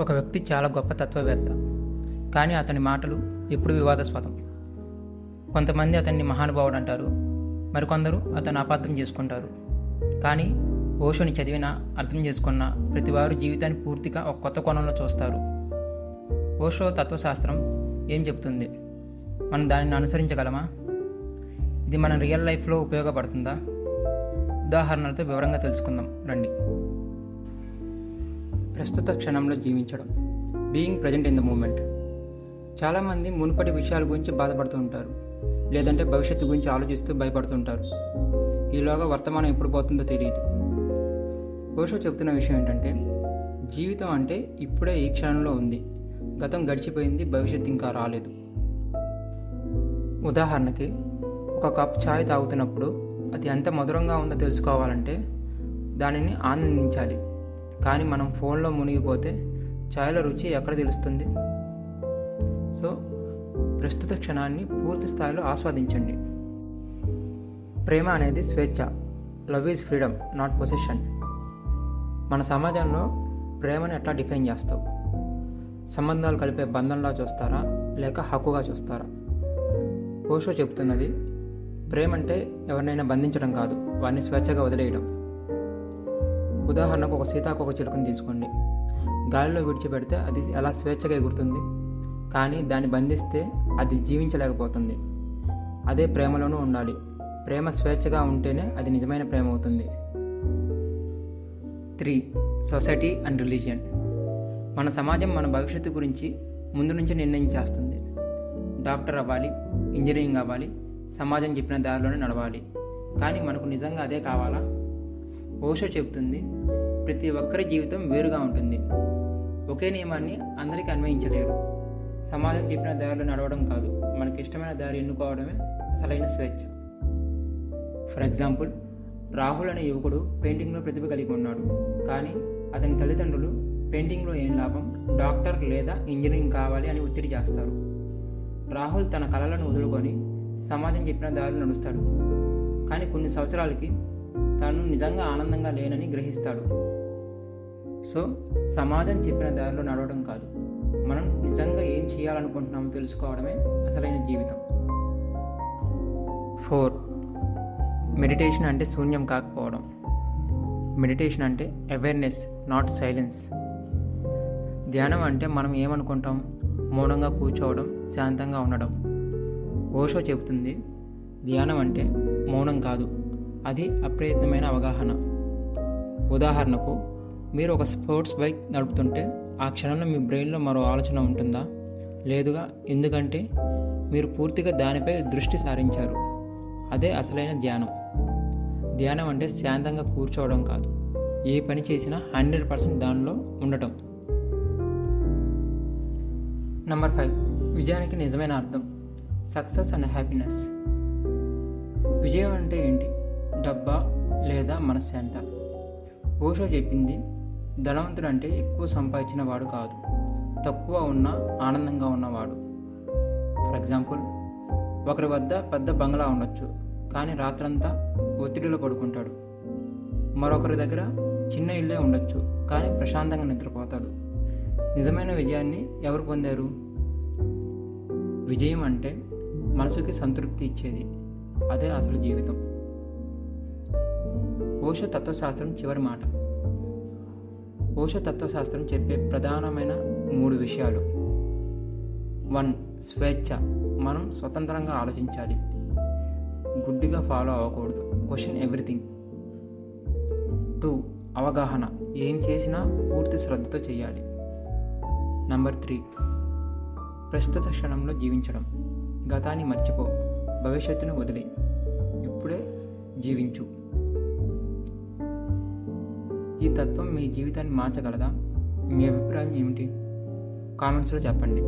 ఒక వ్యక్తి చాలా గొప్ప తత్వవేత్త. కానీ అతని మాటలు ఎప్పుడు వివాదాస్పదం. కొంతమంది అతన్ని మహానుభావుడు అంటారు. మరికొందరు అతను అపార్థం చేసుకుంటారు. కానీ ఓషోని చదివినా అర్థం చేసుకున్న ప్రతివారు జీవితాన్ని పూర్తిగా ఒక కొత్త కోణంలో చూస్తారు. ఓషో తత్వశాస్త్రం ఏం చెబుతుంది మనం దానిని అనుసరించగలమా? ఇది మన రియల్ లైఫ్లో ఉపయోగపడుతుందా? ఉదాహరణలతో వివరంగా తెలుసుకుందాం. రండి. ప్రస్తుత క్షణంలో జీవించడం. Being present in the moment చాలామంది మునుపటి విషయాల గురించి బాధపడుతూ ఉంటారు. లేదంటే భవిష్యత్తు గురించి ఆలోచిస్తూ భయపడుతుంటారు. ఈలోగా వర్తమానం ఎప్పుడు పోతుందో తెలియదు. ఓషో చెప్తున్న విషయం ఏంటంటే జీవితం అంటే ఇప్పుడే ఈ క్షణంలో ఉంది. గతం గడిచిపోయింది భవిష్యత్తు ఇంకా రాలేదు. ఉదాహరణకి ఒక కప్ ఛాయ్ తాగుతున్నప్పుడు అది ఎంత మధురంగా ఉందో తెలుసుకోవాలంటే దానిని ఆనందించాలి. కానీ మనం ఫోన్లో మునిగిపోతే ఛాయ్ల రుచి ఎక్కడ తెలుస్తుంది? సో ప్రస్తుత క్షణాన్ని పూర్తి స్థాయిలో ఆస్వాదించండి. ప్రేమ అనేది స్వేచ్ఛ. Love is freedom not possession మన సమాజంలో ప్రేమను ఎట్లా డిఫైన్ చేస్తావు? సంబంధాలు కలిపే బంధంలా చూస్తారా? లేక హక్కుగా చూస్తారా? ఓషో చెప్తున్నది ప్రేమ అంటే ఎవరినైనా బంధించడం కాదు వారిని స్వేచ్ఛగా వదిలేయడం. ఉదాహరణకు ఒక సీతాకోక చిలుకను తీసుకోండి. గాలిలో విడిచిపెడితే అది ఎలా స్వేచ్ఛగా ఎగురుతుంది. కానీ దాన్ని బంధిస్తే అది జీవించలేకపోతుంది. అదే ప్రేమలోనూ ఉండాలి. ప్రేమ స్వేచ్ఛగా ఉంటేనే అది నిజమైన ప్రేమ అవుతుంది. Three society and religion. మన సమాజం మన భవిష్యత్తు గురించి ముందు నుంచి నిర్ణయం చేస్తుంది. డాక్టర్ అవ్వాలి ఇంజనీరింగ్ అవ్వాలి సమాజం చెప్పిన దారిలోనే నడవాలి. కానీ మనకు నిజంగా అదే కావాలా? ఓషో చెబుతుంది ప్రతి ఒక్కరి జీవితం వేరుగా ఉంటుంది. ఒకే నియమాన్ని అందరికీ అన్వయించలేరు. సమాజం చెప్పిన దారిలో నడవడం కాదు. మనకి ఇష్టమైన దారి ఎన్నుకోవడమే అసలైన స్వేచ్ఛ. ఫర్ ఎగ్జాంపుల్ రాహుల్ అనే యువకుడు పెయింటింగ్లో ప్రతిభ కలిగి ఉన్నాడు. కానీ అతని తల్లిదండ్రులు పెయింటింగ్లో ఏం లాభం? డాక్టర్ లేదా ఇంజనీరింగ్ కావాలి అని ఒత్తిడి చేస్తారు. రాహుల్ తన కళలను వదులుకొని సమాజం చెప్పిన దారిలో నడుస్తాడు. కానీ కొన్ని సంవత్సరాలకి తాను నిజంగా ఆనందంగా లేనని గ్రహిస్తాడు. సో సమాజం చెప్పిన దారిలో నడవడం కాదు. మనం నిజంగా ఏం చేయాలనుకుంటున్నామో తెలుసుకోవడమే అసలైన జీవితం. ఫోర్ మెడిటేషన్ అంటే శూన్యం కాకపోవడం. మెడిటేషన్ అంటే అవేర్నెస్ నాట్ సైలెన్స్. ధ్యానం అంటే మనం ఏమనుకుంటాం? మౌనంగా కూర్చోవడం శాంతంగా ఉండడం. ఓషో చెబుతుంది ధ్యానం అంటే మౌనం కాదు. అది అప్రయత్నమైన అవగాహన. ఉదాహరణకు మీరు ఒక స్పోర్ట్స్ బైక్ నడుపుతుంటే ఆ క్షణంలో మీ బ్రెయిన్లో మరో ఆలోచన ఉంటుందా? లేదుగా ఎందుకంటే మీరు పూర్తిగా దానిపై దృష్టి సారించారు. అదే అసలైన ధ్యానం. ధ్యానం అంటే శాంతంగా కూర్చోవడం కాదు. ఏ పని చేసినా హండ్రెడ్ పర్సెంట్ దానిలో ఉండటం. Number five. విజయానికి నిజమైన అర్థం. Success and happiness. విజయం అంటే ఏంటి? డబ్బా లేదా మనశ్శాంత. ఓషో చెప్పింది ధనవంతుడు అంటే ఎక్కువ సంపాదించిన వాడు కాదు. తక్కువ ఉన్న ఆనందంగా ఉన్నవాడు. ఫర్ ఎగ్జాంపుల్ ఒకరి వద్ద పెద్ద బంగ్లా ఉండొచ్చు కానీ రాత్రంతా ఒత్తిడిలో పడుకుంటాడు. మరొకరి దగ్గర చిన్న ఇల్లే ఉండొచ్చు కానీ ప్రశాంతంగా నిద్రపోతాడు. నిజమైన విజయాన్ని ఎవరు పొందారు? విజయం అంటే మనసుకి సంతృప్తి ఇచ్చేది అదే అసలు జీవితం. ఓష తత్వశాస్త్రం చివరి మాట. ఓష తత్వశాస్త్రం చెప్పే ప్రధానమైన మూడు విషయాలు. వన్ స్వేచ్ఛ. మనం స్వతంత్రంగా ఆలోచించాలి. గుడ్డిగా ఫాలో అవ్వకూడదు. Question everything. టూ అవగాహన. ఏం చేసినా పూర్తి శ్రద్ధతో చేయాలి. నంబర్ త్రీ ప్రస్తుత క్షణంలో జీవించడం. గతాన్ని మర్చిపో. భవిష్యత్తును వదిలే. ఇప్పుడే జీవించు. ఈ తత్వం మీ జీవితాన్ని మార్చగలదా? మీ అభిప్రాయం ఏమిటి? కామెంట్స్లో చెప్పండి.